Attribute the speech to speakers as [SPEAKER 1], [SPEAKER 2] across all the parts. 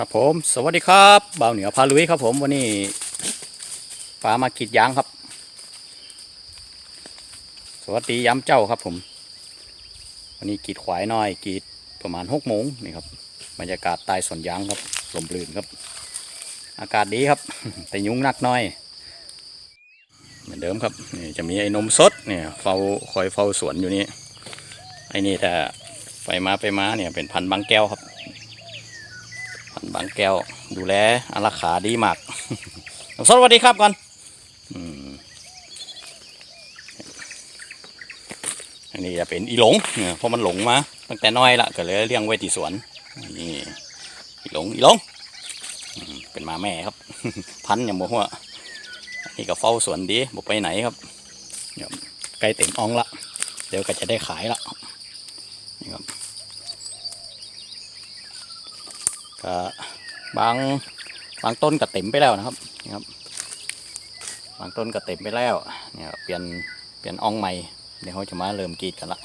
[SPEAKER 1] ครับผม สวัสดีครับบ่าวเหนือพาลุยครับผมวันนี้ปลามากีดยางครับ สวัสดีย้ำเจ้าครับผม วันนี้กีดขวายน้อยกีดประมาณหกโมงนี่ครับบรรยากาศใต้สวนยางครับลมลื่นครับ อากาศดีครับ แต่ยุงนักน้อย เหมือนเดิมครับนี่จะมีไอ้นมสดเนี่ยเฝ้าคอยเฝ้าสวนอยู่นี่ไอ้นี่ถ้าไปมาไปมาเนี่ยเป็นพันบางแก้วครับ แก้วดูแลอารักขาดีมากสวัสดีครับก่อนอันนี้จะเป็นอีหลงเนี่ยเพราะมันหลงมาตั้งแต่น้อยละก็เลยเลี้ยงไว้ที่สวนนี่อีหลงอีหลงเป็นมาแม่ครับ พันอย่างบอกว่าอันนี้ก็เฝ้าสวนดีบอกไปไหนครับใกล้เต็มอ่องละเดี๋ยวก็จะได้ขายละนี่ครับก็ บางบางต้นก็เต็มไปแล้วนะครับนี่ครับบางต้นก็เต็มไปแล้วเนี่ยเปลี่ยนเปลี่ยนอ่องใหม่เดี๋ยวเขาจะมาเริ่มกรีดกันละ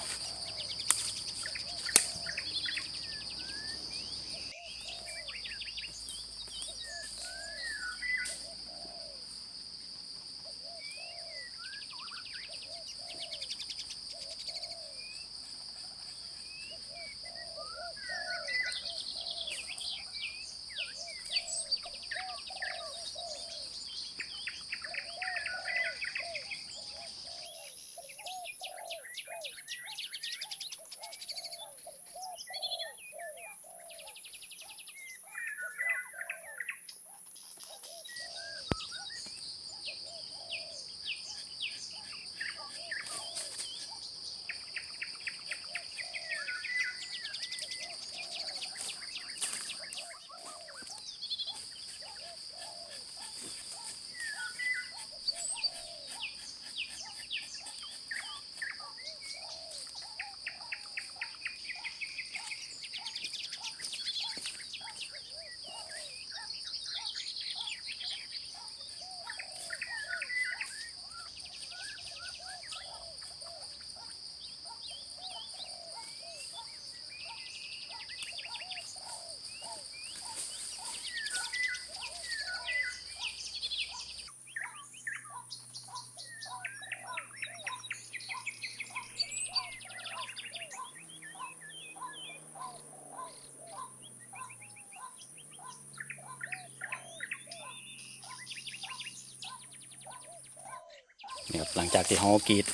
[SPEAKER 1] นี่ครับหลังจากที่เขากรีด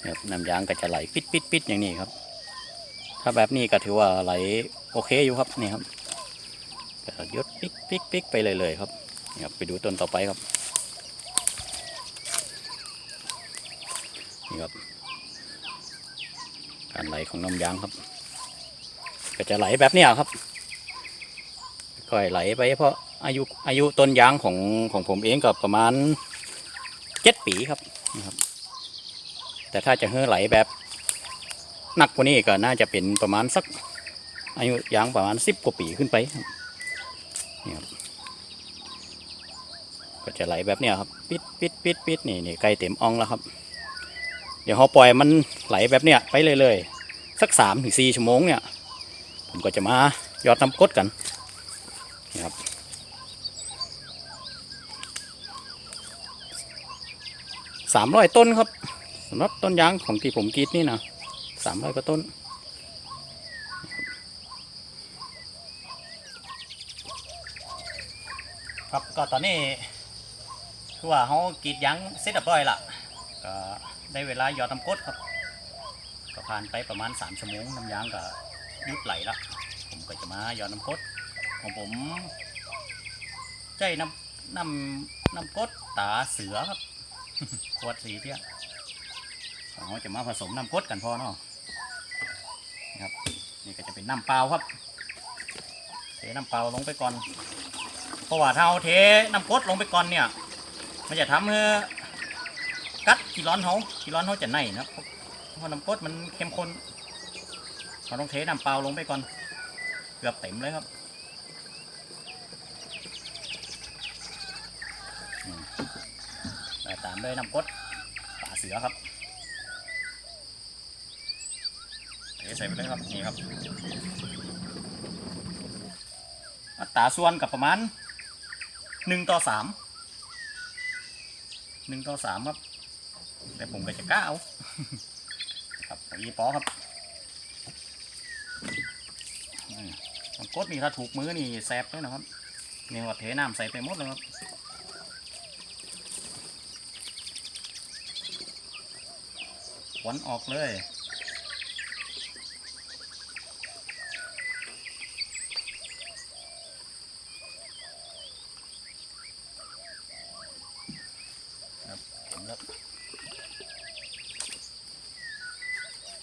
[SPEAKER 1] เนี่ยครับน้ำยางก็จะไหลปิดปิดปิดอย่างนี้ครับ ถ้าแบบนี้ก็ถือว่าไหลโอเคอยู่ครับนี่ครับก็ยดปิกปิกปิกไปเลยเลยๆครับนี่ครับไปดูต้นต่อไปครับนี่ครับการไหลของน้ำยางครับ ก็จะไหลแบบนี้ครับค่อยไหลไปเพราะอายุอายุต้นยางของของผมเองก็ประมาณ ปีครับนะครับ แต่ถ้าจะเฮ้อไหลแบบหนักกว่านี้ก็น่าจะเป็นประมาณสัก อายุยางประมาณสิบกว่าปีขึ้นไปนี่ครับก็จะไหลแบบเนี้ยครับ ปิดปิดปิดปิดนี่นี่ใกล้เต็มอ่องแล้วครับ เดี๋ยวเราปล่อยมันไหลแบบเนี้ยไปเลยเลยๆสักสามถึงสี่ชั่วโมงเนี่ย ผมก็จะมายอดน้ำกดกันครับ สามร้อยต้นครับสำหรับต้นยางของที่ผมกีดนี่นะสามร้อยกว่าต้น ครับก็ตอนนี้คือว่าเขากรีดยางเสร็จเรียบร้อยละก็ได้เวลาหยอดน้ำกดครับ ก็ผ่านไปประมาณสามชั่วโมงน้ำยางก็ยุดไหลละผมก็จะมาหยอดน้ำกดของผมใจน้ำน้ำน้ำกดตาเสือครับ ขวดสีเที่ยเราจะมาผสมน้ำกรดกันพอเนาะนะครับนี่ก็จะเป็นน้ำเปล่าครับเทน้ำเปล่าลงไปก่อนเพราะว่าถ้าเอาเทน้ำกรดลงไปก่อนเนี่ย มันจะทำให้กัดกีร้อนเขากีร้อนเขาจะไหนนะเพราะน้ำกรดมันเข้มข้นเราต้องเทน้ำเปล่าลงไปก่อน เกือบเต็มเลยครับอืมแล้วตาม ด้วยน้ำกรดป่าเสือครับเทใส่ไปเลยครับนี่ครับ อัตราส่วนกับประมาณหนึ่งต่อสามหนึ่งต่อสามครับ แต่ผมก็จะกล้าเอาครับอย่างนี้ปอครับอืมมันกดนี่ถ้าถูกมือนี่แสบเลยนะครับเนี่ยว่าเทน้ำใส่ไปหมดเลยครับ ขวนออกเลย ครับเห็นแล้ว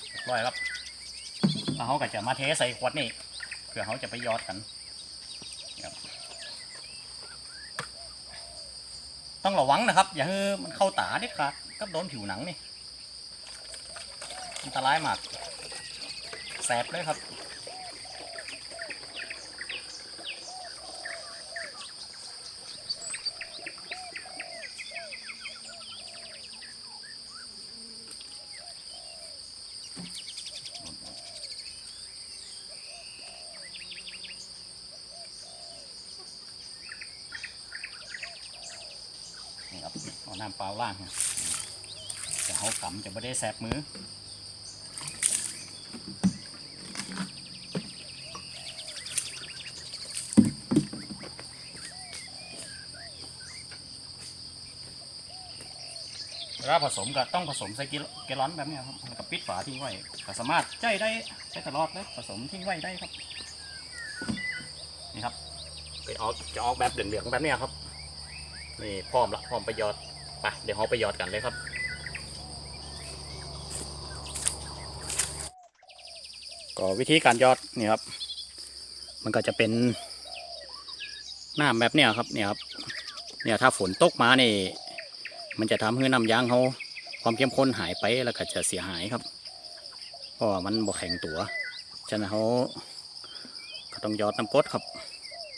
[SPEAKER 1] เรียบร้อยครับเขาก็จะมาเทใส่ขวดนี่เพื่อเขาจะไปยอดกันต้องระวังนะครับ อย่าให้มันเข้าตาเด็ดขาดกับโดนผิวหนังนี่ อันตรายมากแสบเลยครับนี่ครับเอาน้ำเปล่าล่างจะเอากำจะไม่ได้แสบมือ เวลาผสมก็ต้องผสมใส่กิโลแกลลอนแบบเนี้ยครับแล้วก็ปิดฝาทิ้งไว้ก็สามารถใจได้ใช้ตลอดเลยผสมทิ้งไว้ได้ครับนี่ครับไปออกจะออกแบบเหลืองๆแบบเนี้ยครับนี่พร้อมละพร้อมไปหยอดไปเดี๋ยวเราไปหยอดกันเลยครับก็วิธีการหยอดนี่ครับ มันก็จะเป็นน้ำแบบเนี้ยครับเนี่ยครับเนี่ยถ้าฝนตกมานี่ มันจะทำให้น้ำยางเขาความเข้มข้นหายไปแล้วก็จะเสียหายครับ เพราะว่ามันบ่แข็งตัว ฉะนั้นเขาก็ต้องยอดน้ำกดครับ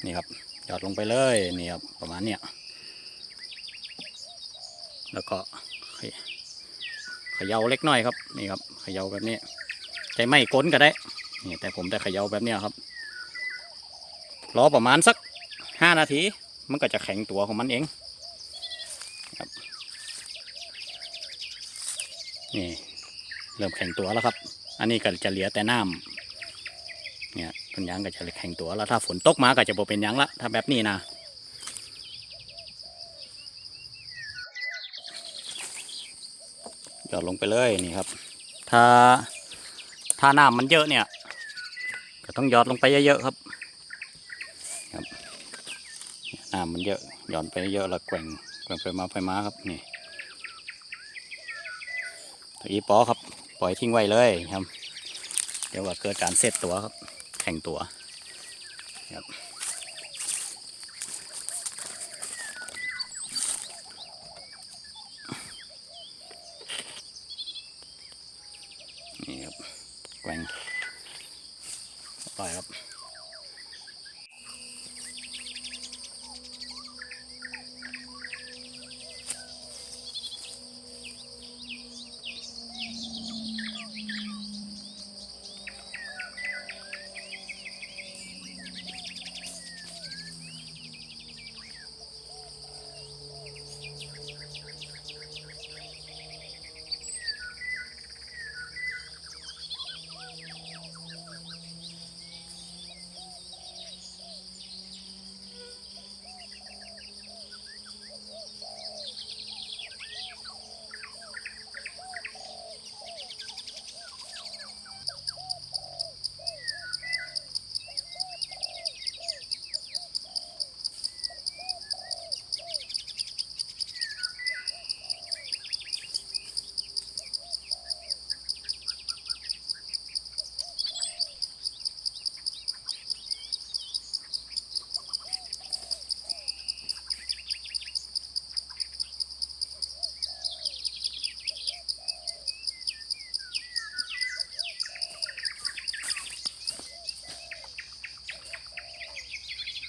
[SPEAKER 1] นี่ครับยอดลงไปเลยนี่ครับประมาณเนี้ยแล้วก็เขยเขย่าเล็กน้อยครับนี่ครับเขย่าแบบนี้ใช้ไม้ก้นก็ได้นี่แต่ผมได้เขย่าแบบเนี้ยครับรอประมาณสักห้านาที มันก็จะแข็งตัวของมันเอง นี่เริ่มแข็งตัวแล้วครับ อันนี้ก็จะเหลือแต่น้ำเนี่ยต้นยางก็จะแข็งตัวแล้วถ้าฝนตกมาก็จะบ่เป็นยังละถ้าแบบนี้นะหยอดลงไปเลยนี่ครับ ถ้าถ้าน้ำมันเยอะเนี่ย ก็ต้องหยอดลงไปเยอะๆครับครับน้ำมันเยอะหย่อนไปเยอะแล้วแกว่งแกว่งไปมาไปมาครับนี่ อีปอครับ ปล่อยทิ้งไว้เลยครับ เดี๋ยวว่าเกิดการเซตตัวครับ แข่งตัวครับนี่ครับแกว่งปล่อยครับ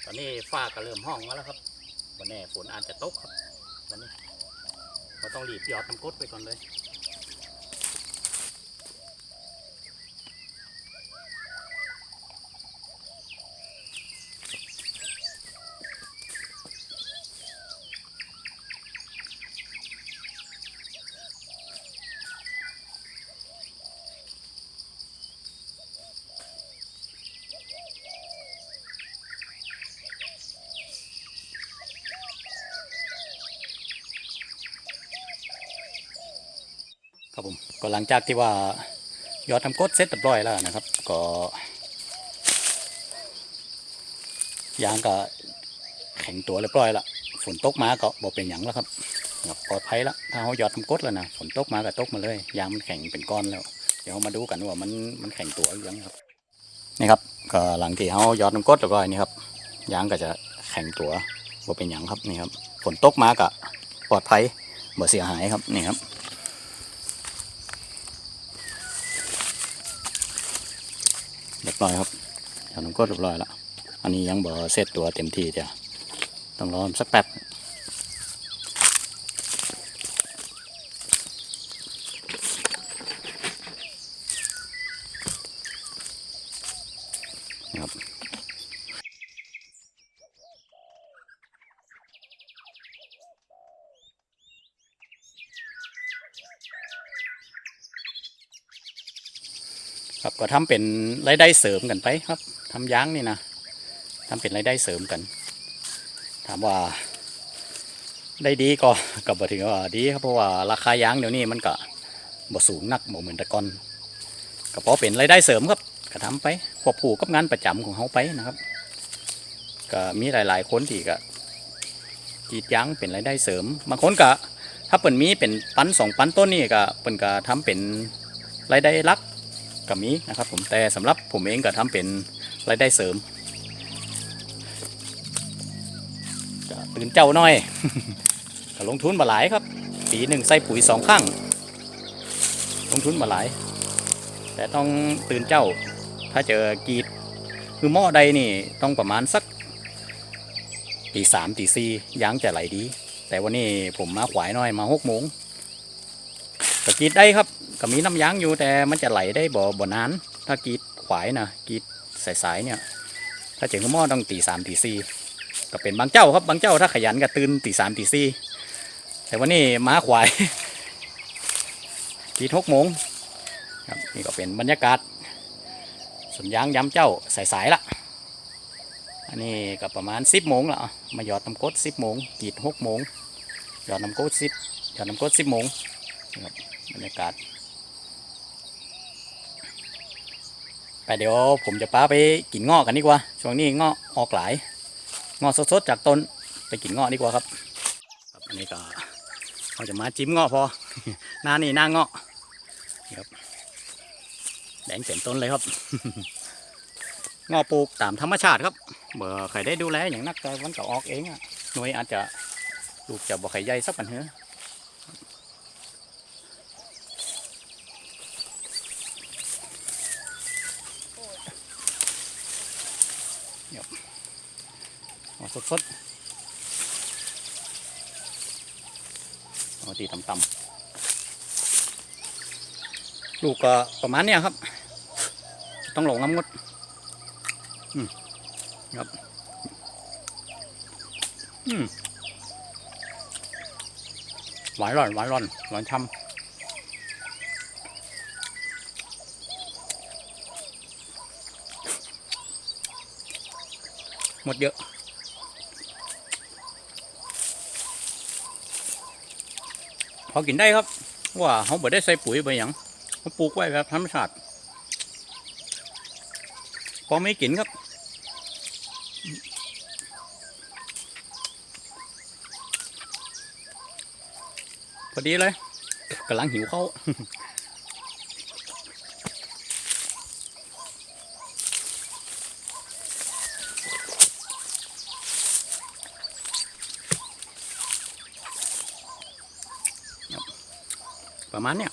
[SPEAKER 1] ต อนนี้ฟ้าก็เริ่มห้องมาแล้วครับวันนี้ฝนอาจจะตกครับวันนี้เราต้องรีบหยอดน้ำกดไปก่อนเลย ครับผมก็หลังจากที่ว่ายอดทำกดเสร็จเรียบร้อยแล้วนะครับ ก็ยางก็แข็งตัวเรียบร้อยละฝนตกมาก็บอกเป็นอย่างแล้วครับปลอดภัยละถ้าเขายอดทำกดแล้วนะฝนตกมาก็ตกมาเลยยางมันแข็งเป็นก้อนแล้ว เดี๋ยวมาดูกันว่ามันมันแข็งตัวหรือยังครับนี่ครับก็หลังที่เขายอดทำกดเรียบร้อยนี่ครับยางก็จะแข็งตัวบอกเป็นอย่างครับนี่ครับฝนตกมาก็ปลอดภัยบ่เสียหายครับนี่ครับ ร้อยครับแถวน้นก็เรียบร้อยแล้วอันนี้ยังบ่เสร็จตัวเต็มที่เดียวต้องรอสักแป๊บ ทำเป็นรายได้เสริมกันไปครับทำยางนี่นะทำเป็นรายได้เสริมกัน ถามว่า ได้ดีก็ก็บ่ถึงว่าดีครับเพราะว่าราคายางเดี๋ยวนี้มันก็บ่สูงนักบ่เหมือนแต่ก่อนก็เพราะเป็นรายได้เสริมครับก็ทำไปควบคู่กับงานประจำของเขาไปนะครับ ก็มีหลาย ๆ คนที่ก็กีดยางเป็นรายได้เสริม บางคนก็ถ้าเปิ่นมีเป็นปั้นสองปั้นต้นนี่ก็เปิ่นก็ทำเป็นรายได้ลัก ก็มีนะครับผมแต่สำหรับผมเองก็ทำเป็นรายได้เสริมตื่นเจ้าน้อยก็ลงทุนมาหลายครับ ปีหนึ่งใส่ปุ๋ยสองครั้งลงทุนมาหลาย แต่ต้องตื่นเจ้าถ้าเจอกีดคือหม้อใดนี่ต้องประมาณสักตีสามตีสี่ยางจะไหลดี แต่วันนี้ผมมาขวายน้อยมาหกโมงก็กรีดได้ครับ ก็มีน้ำยางอยู่แต่มันจะไหลได้บ่บ่นาน ถ้ากีดขวายนะกีดสายๆเนี่ย ถ้าเจ๋งหม้อต้องตีสามตีสี่ก็เป็นบางเจ้าครับบางเจ้าถ้าขยันก็ตื่นตีสามตีสี่แต่วันนี้ม้าขวายกีดหกโมงครับนี่ก็เป็นบรรยากาศสวนยางย้ำเจ้าสายๆละอันนี้ก็ประมาณสิบโมงละมาหยอดน้ำกดสิบโมงกีดหกโมงหยอดน้ำกดสิบหยอดน้ำกดสิบโมงครับบรรยากาศ ไป เดี๋ยวผมจะป้าไปกินงาะกันดีกว่า ช่วงนี้งาะออกหลายงาะสดๆจากต้นไปกินงาะดีกว่าครับครับอันนี้ก็เราจะมาจิ้มงาะพอหน้านี่หน้างาะนี่ครับแดงเต็มต้นเลยครับงาะปลูกตามธรรมชาติครับเมื่อใครได้ดูแลอย่างนักแต่มันก็ออกเองอะหน่วยอาจจะลูกจะบ่ไข่ใหญ่สักปันเถอะเอาสดๆเอาตีต่ำๆลูกก็ประมาณเนี้ยครับ ต้องหลงน้ำงดอืมครับอืมหวานร่อนหวานร่อนหวานช่ำหมดเยอะ พอกินได้ครับ ว่าเขาบ่ได้ใส่ปุ๋ยไปอย่างเขาปลูกไว้แบบธรรมชาติพอไม่กินครับพอดีเลยกำลังหิวเขาว ประมาณเนี้ย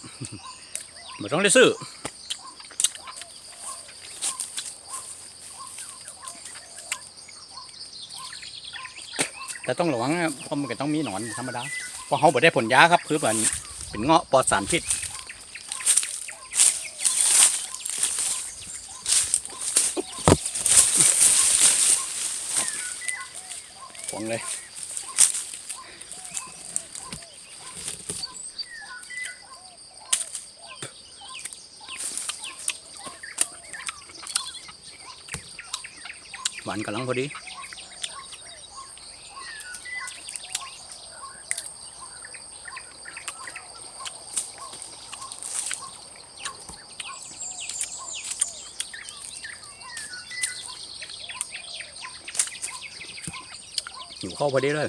[SPEAKER 1] ไม่ต้องได้ซื้อแต่ต้องระวังนะเพราะมันก็ต้องมีหนอนธรรมดาเพราะเขาไม่ได้ผลยาครับ คือเป็นเป็นเงาะปลอดสารพิษ หวานกำลังพอดี อยู่เข้าพอดีเลย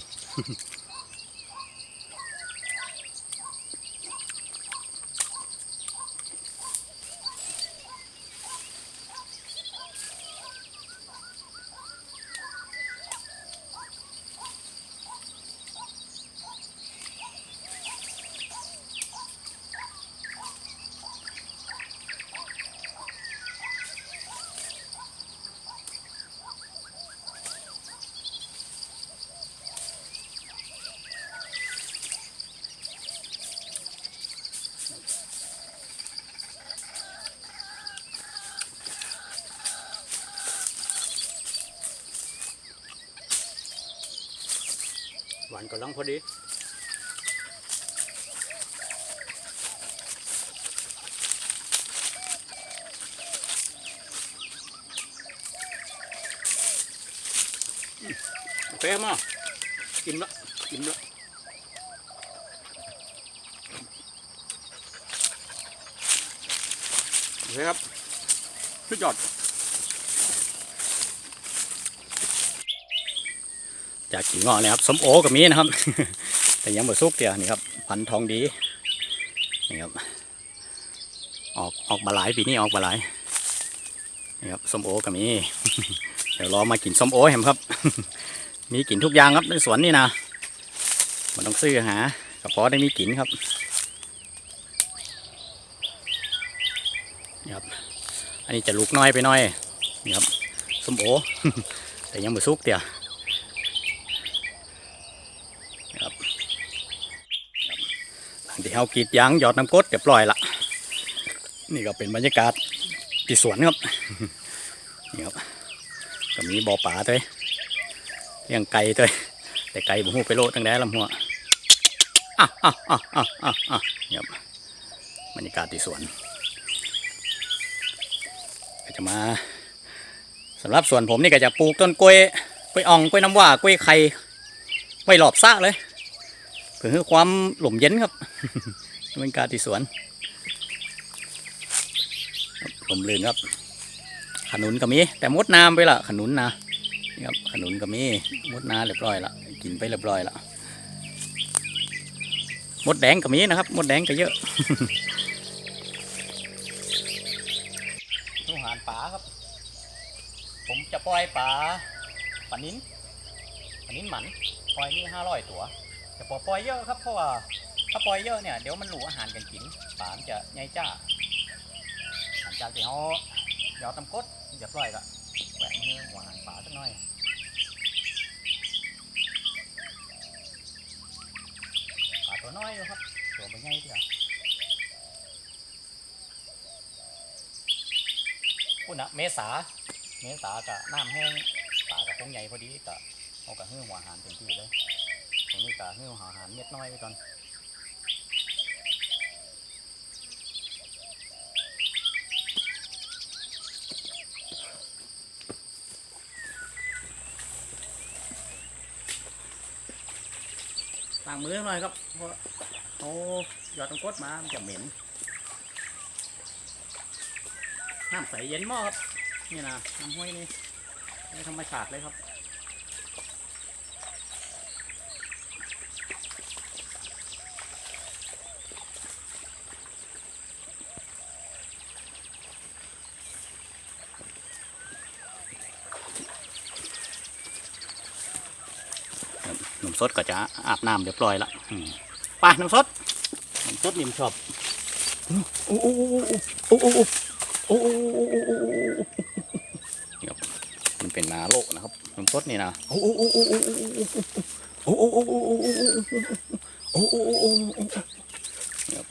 [SPEAKER 1] วานกำลังพอดีโอเคมากินละกินละโอเคครับสุดยอด จากกิ่งงอเลยครับสมโอกับมีนะครับ แต่ยังบ่สุกเดียวนี่ครับพันธุ์ทองดีนี่ครับออกออกมาหลายปีนี้ออกมาหลายนี่ครับสมโอกับมีเดี๋ยวรอมากินสมโอแฮมครับ มีกินทุกอย่างครับในสวนนี่นะมันต้องซื้อหากระเพาะได้มีกินครับนี่ครับ อันนี้จะลูกน้อยไปน่อยนี่ครับสมโอแต่ยังบ่สุกเดียว ครับหลัง ที่เรากรีดยางหยอดน้ำกดเรียบร้อยละนี่ก็เป็นบรรยากาศที่สวนครับนี่ครับก็มีบ่อป่าด้วยเลี้ยงไก่ด้วยแต่ไก่บุหูไปโลดตั้งแต่ลำหัวอะอะอะอะอะอะนี่ครับบรรยากาศที่สวนก็จะมาสำหรับสวนผมนี่ก็จะปลูกต้นกล้วยกล้วยอ่องกล้วยน้ำว้ากล้วยไข่ไว้หลอบซะเลย เพื่อให้ความหล่มเย็นครับบรรยากาศที่สวนหล่มลื่นครับ ขนุนก็มีแต่มดน้ำไปละขนุนนะนี่ครับขนุนก็มีมดน้ำเรียบร้อยละกินไปเรียบร้อยละมดแดงก็มีนะครับมดแดงก็เยอะทุหารป่าครับ ผมจะปล่อยป่าปลานิ้นปลานิ้นหมันปล่อยนี่ห้าร้อยตัว แต่พอปล่อยเยอะครับเพราะว่าถ้าปล่อยเยอะเนี่ยเดี๋ยวมันหลูอาหารกันกินปามจะใหญ่จ้าหลังจากที่เขาหยอดตำกดเรียบร้อยก็แหวกมือหัวอาหารปลาสักหน่อยปลาตัวน้อยอยู่ครับตัวไม่ใหญ่เดียวคุณนะเมษาเมษากับน้ำแห้งปลากับคงใหญ่พอดีก็เอากับหื้อหัวอาหารเต็มที่เลย ตรงนี้กะให้อาหารเม็ดน้อยไปก่อนต่างมือหน่อยครับเพราะเขาหยอดตรงกดมา มันจะเหม็น น้ำใสเย็นหม้อครับ นี่นะน้ำห้วยนี่นี่ธรรมชาติเลยครับ สดก็จะอาบน้ำเรียบร้อยละอืมไปนุ่มสดนุ่มสดนิ่มชอบโอ้โอ้โอ้โอ้โอ้โอ้โอ้โอ้โอ้นี่ครับมันเป็นนาโลกนะครับนุ่มสดนี่นะโอ้โอ้โอ้โอ้โอ้โอ้โอ้โอ้โอ้โอ้โอ้โอ้โอ้โอ้โอ้โอ้นี่ครับ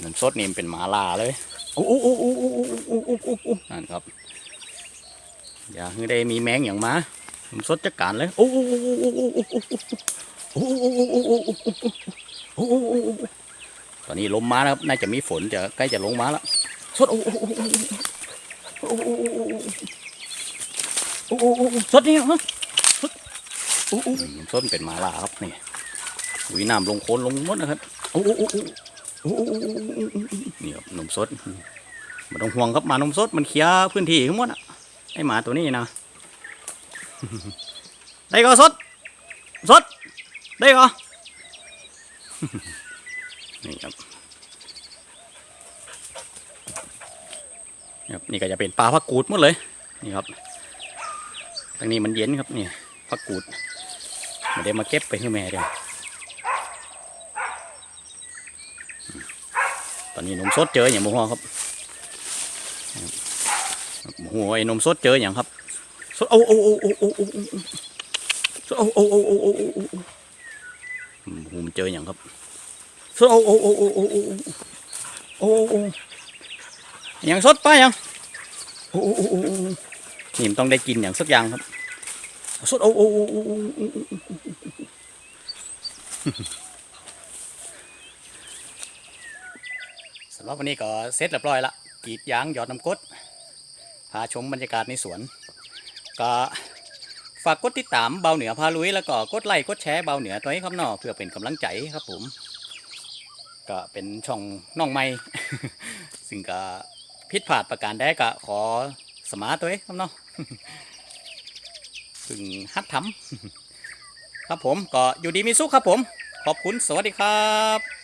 [SPEAKER 1] หนุ่มสดนี่มันเป็นหมาลาเลยโอ้โอ้โอ้โอ้โอ้โอ้โอ้โอ้โอ้โอ้นั่นครับอย่าให้ได้มีแมงอย่างมาผมสดจัดการเลยโอ้โอ้โอ้โอ้โอ้โอ้โอ้โอ้โอ้โอ้โอ้โอ้โอ้โอ้โอ้โอ้ตอนนี้ลมมาแล้วครับน่าจะมีฝนจะใกล้จะลงมาแล้วสดโอ้โอ้โอ้โอ้โอ้โอ้โอ้อ้โอ้โอ้โอ้สดนี่ฮะสดโอ้โอ้ ผมสดจะกการเลยโอ้โหตอนนี้ลมมาแล้วครับน่าจะมีฝนจะใกล้จะลงมาแล้วสดโอ้โหสดนี่ฮะสดเป็นมาลาครับนี่วิน้ำลงโคนลงมดนะครับโอ้โหนี่ครับนมสดมันต้องห่วงครับมานมสดมันเคลียร์พื้นที่ทั้งหมดอะไอหมาตัวนี้นะ ได้ก็สด สด ได้ก็นี่ครับนี่ครับนี่ก็จะเป็นปลาพักกูดหมดเลยนี่ครับทางนี้มันเย็นครับนี่พักกูดไมาได้มาเก็บไปให้แม่เดียวตอนนี้นมสดเจออย่างหมูหัวครับหมูหัวไอ้นมสดเจออย่างครับ สโอ้โ So, oh, oh, oh, oh, oh, oh, oh. So, oh, oh, oh, oh, oh, oh, oh. ผมเจออย่างครับ So, oh, oh, oh, oh, oh, oh, oh. Oh, oh, oh. อยังสดป้ยัง โอ้โอ้โอ้นี่มันต้องได้กินอย่างสักอย่างครับ สดโอ้โอ้โอ้โอ้สำหรับวันนี้ก็เสร็จเรียบร้อยละกีดยางหยอดน้ำกดพาชมบรรยากาศในสวน ก็ฝากกดติดตามเบาเหนือพาลุยแล้วก็กดไลค์กดแชร์เบาเหนือตัวให้ครับเนอเพื่อเป็นกำลังใจครับผม ก็เป็นช่องน้องใหม่ ซึ่งก็ผิดพลาดประการใดก็ขอสมาตัวเองครับเนาะพึ่งฮัดทำครับผมก็อยู่ดีมีสุขครับผม ขอบคุณสวัสดีครับ